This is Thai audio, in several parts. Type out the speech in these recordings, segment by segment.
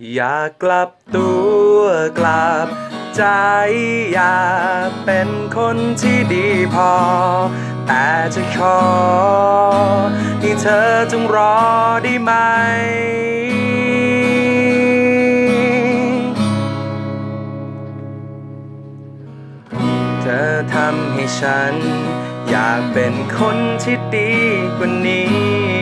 อยากกลับตัวกลับใจอยากเป็นคนที่ดีพอ แต่จะขอให้เธอจงรอได้ไหม เธอทำให้ฉัน อยากเป็นคนที่ดีกว่านี้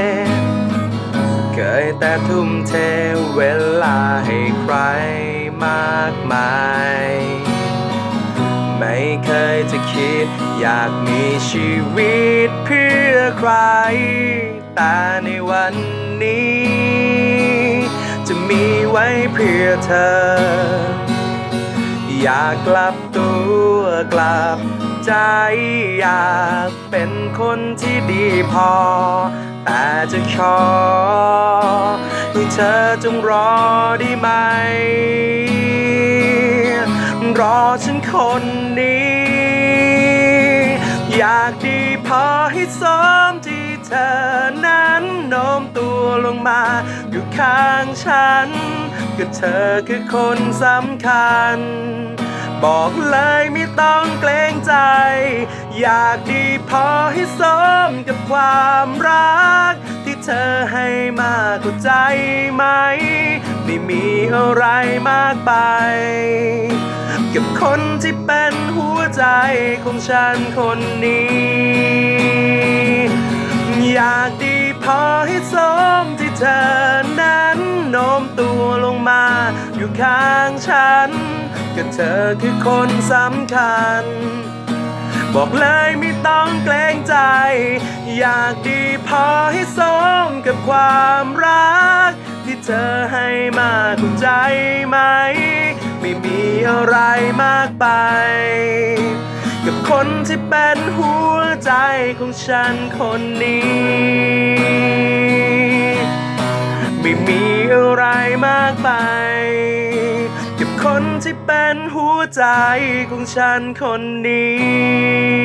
ยแต่ทุ่มเทเวลาให้ใครมากมาย ไม่เคยจะคิดอยากมีชีวิตเพื่อใคร แต่ในวันนี้ จะมีไว้เพื่อเธอ อยากกลับตัวกลับใจอยากเป็นคนที่ดีพอ แต่จะขอให้เธอจงรอได้ไหม รอฉันคนนี้ อยากดีพอให้สมที่เธอนั้นโน้มตัวลงมาอยู่ข้างฉัน ก็เธอคือคนสำคัญ บอกเลยไม่ต้องเกรงใจ อยากดีพอให้สมกับความรัก ที่เธอให้มากกว่าใจไหม ไม่มีอะไรมากไป กับคนที่เป็นหัวใจของฉันคนนี้ อยากดีพอให้สมที่เธอนั้นโน้มตัวลงมาอยู่ข้างฉัน อคือคนสำคัญ บอกเลยไม่ต้องเกรงใจ อยากดีพอให้สมกับความรัก ที่เธอให้มากกว่าใจไหม ไม่มีอะไรมากไป กับคนที่เป็นหัวใจของฉันคนนี้ ที่เป็นหัวใจของฉันคนนี้